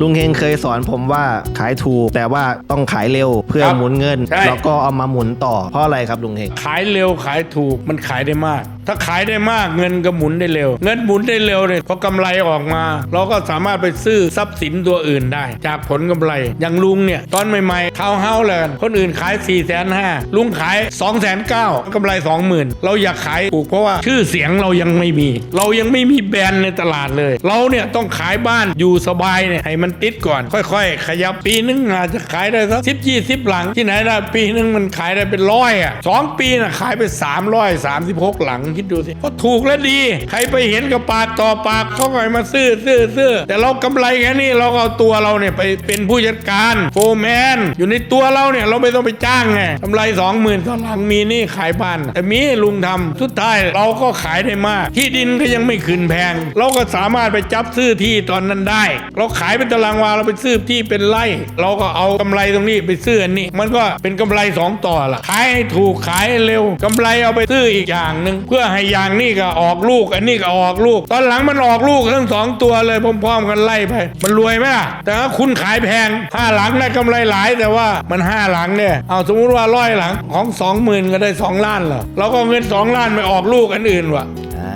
ลุงเฮงเคยสอนผมว่าขายถูก แต่ว่าต้องขายเร็วเพื่อครับหมุนเงิน ใช่ แล้วก็เอามาหมุนต่อเพราะอะไรครับลุงเฮง ขายเร็วขายถูกมันขายได้มาก ถ้าขายได้มากเงินก็หมุนได้เร็ว เงินหมุนได้เร็วเนี่ยพอกำไรออกมา เราก็สามารถไปซื้อทรัพย์สินตัวอื่นได้ จากผลกำไรอย่างลุงเนี่ยตอนใหม่ๆข้าวเฮ้าเลยคนอื่นขาย4ี่แสนห้าลุงขาย2องแสนเก้ากำไร 20,000 เราอยากขายถูกเพราะว่าชื่อเสียงเรายังไม่มี เรายังไม่มีแบรนด์ในตลาดเลย เราเนี่ยต้องขายบ้านอยู่สบายเนี่ยให้มันติดก่อน ค่อยๆ ขยับปีนึงอาจจะขายได้สักสิบยี่สิบหลังที่ไหนได้ปีนึงมันขายได้เป็นร้อยอะสองปีน่ะขายไปสามร้อยสามสิบหกหลังคิดดูสิก็ถูกและดี ใครไปเห็นกับปากต่อปากเขาก็มาซื้อซื้อซื้อแต่เรากำไรแค่นี้เราก็เอาตัวเราเนี่ยไปเป็นผู้จัดการโฟร์แมนอยู่ในตัวเราเนี่ยเราไม่ต้องไปจ้างไงกำไรสองหมื่นต่อหลังมีนี่ขายบ้านแต่มีลุงทำสุดท้ายเราก็ขายได้มาก ที่ดินก็ยังไม่ขึ้นแพง เราก็สามารถไปจับซื้อที่ตอนนั้นได้ เราขายเป็นตารางวาเราไปซื้อที่เป็นไร่ เราก็เอากำไรตรงนี้ไปซื้ออันนี้ มันก็เป็นกำไรสองต่อละขายให้ถูกขายให้เร็วกำไรเอาไปซื้ออีกอย่างหนึ่งเพื่อให้อย่างนี้ก็ออกลูก อันนี้ก็ออกลูก ตอนหลังมันออกลูกทั้งสองตัวเลยพร้อมๆกันไล่ไป มันรวยไหมล่ะ แต่ถ้าคุณขายแพงห้าหลังได้กำไรหลายแต่ว่ามันห้าหลังเนี่ย เอาสมมุติว่าร้อยหลังของสองหมื่นก็ได้สองล้านเหรอเราก็เอาเงินสองล้านไปออกลูกอันอื่นว่ะอ่า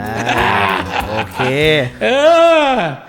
โอเค เออ